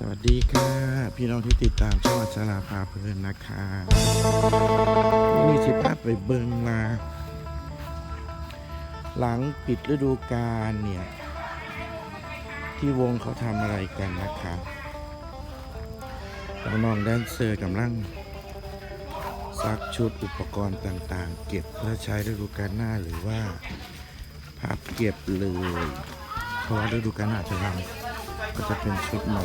สวัสดีค่ะ พี่น้องที่ติดตามช่องอัชราภาเพลินนะคะวันนี้สิภาพไปเบิงมา หลังปิดฤดูกาลเนี่ย ที่วงเขาทำอะไรกันนะคะน้องแดนเซอร์กำลังซักชุดอุปกรณ์ต่างๆ เก็บเพื่อใช้ฤดูกาลหน้าหรือว่าพับเก็บเลย เพราะว่าฤดูกาลหน้าจะทำก็จะเป็นชุดใหม่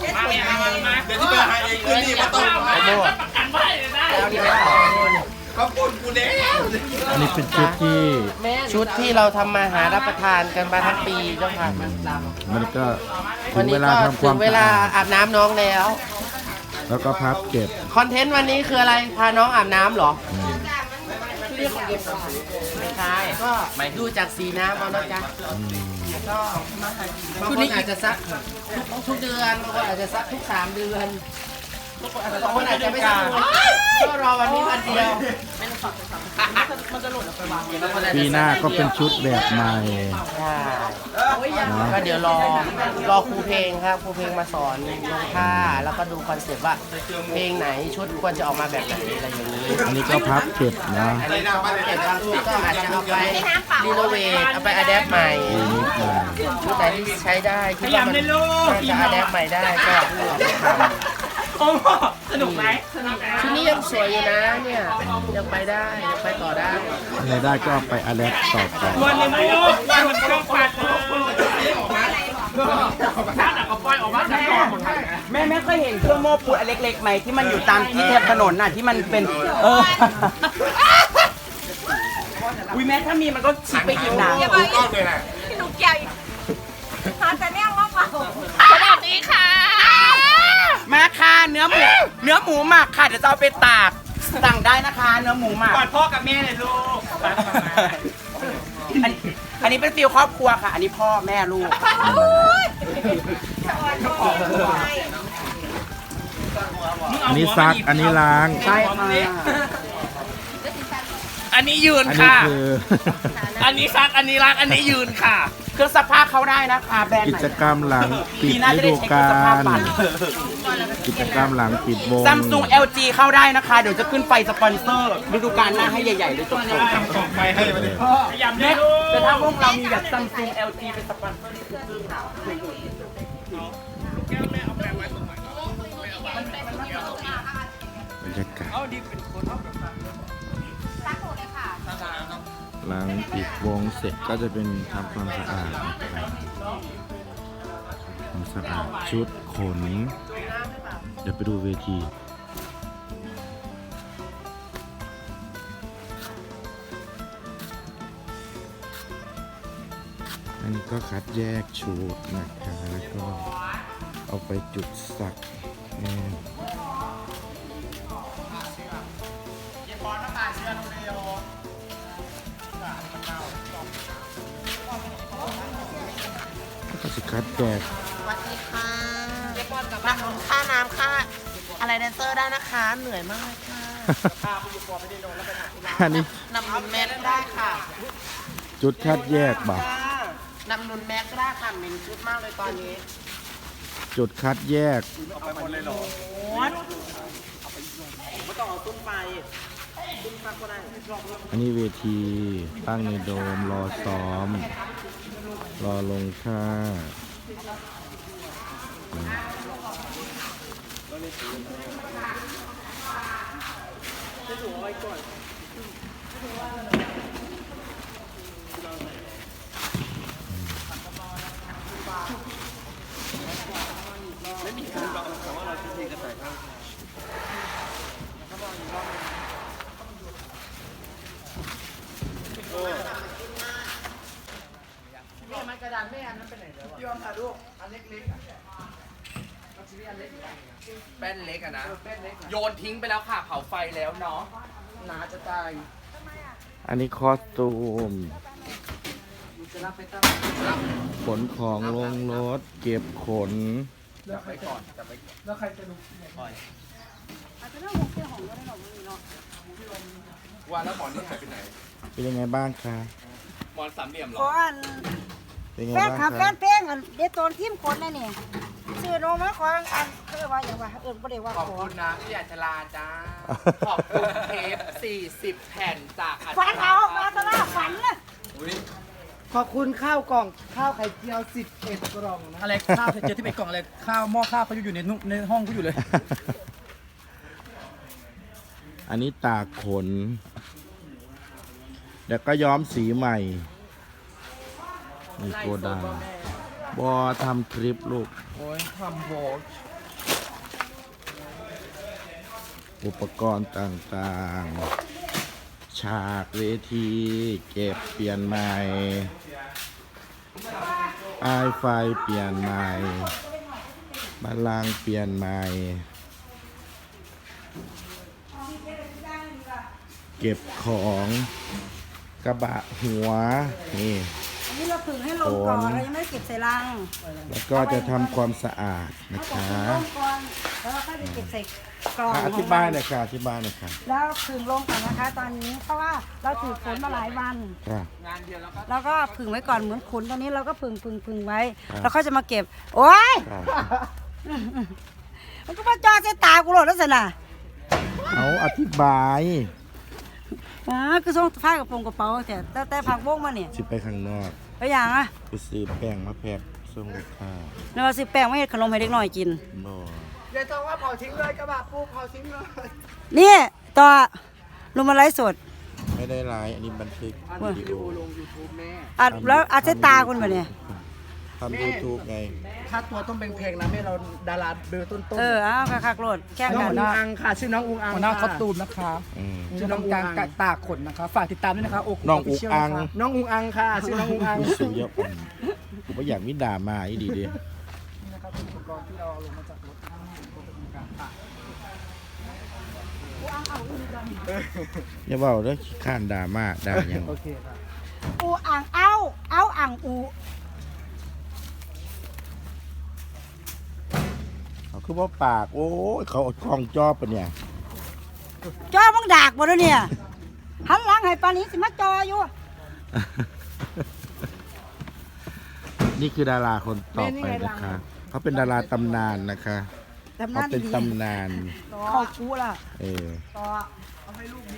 อยู่กับผู้คนเดี๋ยวที่ไปหาเองคืนนี้มาต้องไอโบขอบคุณกูเด้อันนี้เป็นชุดที่ชุดที่เราทำมาหารับประทานกันมาทั้งปีเจ้าค่ะมันก็ถึวันงนี้เวลาก็ทำคถึวามงเวสะลาอาดอาบน้ำน้องแล้ว แล้วก็พับเก็บคอนเทนต์วันนี้คืออะไร พาน้องอาบน้ำเหรอไม่ใช่ก็ดูจากสีน้ำเอานะจ๊ะอืม ก็บางคนอาจจะซักทุกทุกเดือนบางคนอาจจะซักทุกสามเดือน บางคนอาจจะไม่ซักเลยก็รอวันนี้วันเดียวมันจะหล่นออกไปวางปีหน้าก็เป็นชุดแบบใหม่ก็เดี๋ยวรอรอครูเพลงครับครูเพลงมาสอนลงท่าแล้วก็ดูคอนเซ็ปต์ว่าเพลงไหนชุดควรจะออกมาแบบไหนอะไรอย่างนี้อันนี้ก็พับเก็บนะอันนี้ก็เก็บบางชุดก็อาจจะเอาไปรีโนเวทเอาไปอะแดปใหม่ปีนี้ใหม่ชุดไหนที่ใช้ได้คิดว่ามันจะอะแดปใหม่ได้ก็เอาไปทำ โอ้โหสนุกไหมสนุกไหมชุดนี้ยังสวยอยู่นะเนี่ยยังไปได้ยังไปต่อได้อะไรได้ก็เอาไปอะแดปต่อไปวันในมูกวันมันต้องปัดน้ำหนักก็ปล่อยออกมาจากกองหมดเลยแม่แม่เคยเห็นเครื่องโม้ปูอันเล็กๆไหมที่มันอยู่ตามที่แถบถนนน่ะที่มันเป็น เอออุ้ยแม่ถ้ามีมันก็ชิบไปอีกนะกูก้อนเลยแหละพี่หนูเกี่ยวอีกหาแต่เนี่ยว่าเปล่าสวัสดีค่ะ เนื้อหมูหมักค่ะเดี๋ยวจะเอาไปตากสั่งได้นะคะ เนื้อหมูหมักก่อนพ่อกับแม่เลยลูกอันอันนี้เป็นฟิลครอบครัวค่ะ อันนี้พ่อแม่ลูก อันนี้ซัก อันนี้ล้าง ใช่ค่ะอันนี้ยืนอันนี้ค่ะ คือ อันนี้ซักอันนี้ล้างอันนี้ยืนค่ะ เครื่องซักผ้าเขาได้นะคะแบรนด์กิไหนจกรรมหลังปิดปีหน้าฤจะได้ดูใช้เครื่กาองซักผ้าลปั่นกิจกรรมหลังปิดวงซัมซุง LG เข้าได้นะคะ เดี๋ยวจะขึ้นไฟสปอนเซอร์ฤดูกาลหน้าให้ใหญ่ๆเลยจบๆไปให้มาดิพยายามแม่เล่นลูกแต่ถ้าวงเรามีแบบซัมซุง LG เป็นสปอนเซอร์นี่คือซื้อหนาวบรรยากาศ หลังปิดวงเสร็จก็จะเป็นทำความสะอาดนะครับความสะอาดชุดขน เดี๋ยวไปดูเวทีอันนี้ก็คัดแยกชุดนะคะแล้วก็เอาไปจุดสักแน่ สิคัดแยกสวัสดีค่ะนักค่าน้ำค่าอะไรแดนเซอร์ได้นะคะ เหนื่อยมากเลยค่ะอันนี้นำนุนแม็กได้ค่ะจุดคัดแยกบ่ะนำนุนแม็กได้ค่ะเหม็นชุดมากเลยตอนนี้จุดคัดแยกไม่ต้องเอาตุ้มไปตุ้มซักก็ได้ อันนี้เวทีตั้งในโดมรอซ้อม รอลงค่าจะถูกอะไรก่อน เล็กๆอะมันจะมีอันเล็กอีกอันหนึ่งอะแป้นเล็กอะนะ เออแป้นเล็กอะโยนทิ้งไปแล้วค่ะ เผาไฟแล้วเนาะ หนาจะตายอันนี้คอสตูมอยู่จะรับไปตั้งขนของลงรถ เก็บขน จับไปก่อนจับไปก่อนแล้วใครจะดูอาจจะเรื่องหกเที่ยวของก็ได้หรอกมันเนาะว่าแล้วหมอนนี่หายไปไหนเป็นยังไงบ้างคะ หมอนสามเหลี่ยมเหรขอออัน เป็นยังแฟไงนบ้างคลับแฟคะนเพลงอันเด็ดตอนทีมคนนี่นี่ซื้อโนมาขออันก็เลยว่าอย่างว่าเอิญบ่ได้ว่าขอบขอคุณนะพี่อัจฉราจ้า ขอบคุณเทป40 แผ่นจากอัจฉฝันราเอามาตลาดฝันเลยขอบคุณข้าวกล่องข้าวไข่เจียวสิบเอ็ดกล่องนะอะไรข้าวไข่เจียวที่เป็นกล่องอะไรข้าวหม้อข้าวเขาอยู่ในนุในห้องเขาอยู่เลย อันนี้ตากขน แล้วก็ย้อมสีใหม่ นี่โกดังบอทำคลิปลูก โอ้ยทำโบกอุปกรณ์ต่างๆ ฉากเวทีเก็บเปลี่ยนใหม่ไอายไฟเปลี่ยนใหม่บัลลังก์เปลี่ยนใหม่ เก็บของกระบะหัว นี่อั นนี้เราผึ่งให้ลงก่อนโอนเรายังไม่ได้เก็บใส่ลังแล้วก็จะทำความสะอาดนะเขาบอกคะผึ่งลงก่อนแล้วเราก็จะเก็บใส่กล่องอะอธิบายหน่อยค่ะอธิบายหน่อยค่ะแล้วผึ่งลงก่อนนะคะ ตอนนี้เพราะว่าเราถือฝนมาหลายวัน ค่ะงานเดียวแล้วก็แล้วก็ผึ่งไว้ก่อนเหมือนขนตอนนี้เราก็ผึ่งผึ่งผึ่งไว้ ครับ แล้วเขาจะมาเก็บ โอ๊ยค่ะมันก็มาจอใส่ตากูโหลดแล้วสินะเอาอธิบายอ๋อคือส่งผ้ากระโปรงกระเป๋าแต่แต่แต่ผักวงมาเนี่ย สิไปข้างนอก ไปอย่างอะไปซื้อแป้งมาแพ็คส่งลูกค้าแล้วเราซื้อแป้งมาเฮ็ดขนมให้เด็กน้อยกิน บ่ยายทองว่าเผาทิ้งเลยกระบะปูเผาทิ้งเลยนี่ต่อลงมาไลฟ์สดไม่ได้ไลฟ์อันนี้บันทึกอันวินี้ดีวิโอดีโอลง YouTube แม่อัดแล้วอัดใส่ตาคุณแบบเนี่ย ทำยูทูบไงถ้าตัวต้องเป็นเพลงนะแม่เราดาราเบอร์ต้นๆเออเอาคักๆโหลดแข่งน้องกันอุงอังค่ะ ชื่อน้องอุงอังหัวหน้าค่ะคอสตูมนะคะอืม ชื่อน้องอุงอังตากขนนะคะ ฝากติดตามด้วยนะคะโอน้องอุงอัง น้องอุงอังค่ะ ชื่อน้องอุงอังผู้สูงเยอะผมผมว่าอยากมิด่ามาอีดีดีนี่นะครับเป็นอุปกรณ์ที่เราเอาลงมาจากรถทั้งหมดก็เป็นการตากอย่าเบาเด้อขี้ข้านด่ามาด่าหยังโอเคครับอูอ่างเอาเอาอ่างอู เขา คือว่าปาก โอ้ย เขาเอาคล้องจอบปะเนี่ย จอมึงดากบ่แล้วเนี่ยหันหลังให้ปานนี้สิมาจออยู่นี่คือดาราคนต่อไปนะคะ เขาเป็นดาราตำนานนะคะทำหเขาน้าเป็นดีตำนานเข้าชูล่ะเออ ต่อเอาให้ลูกนี่หน่อย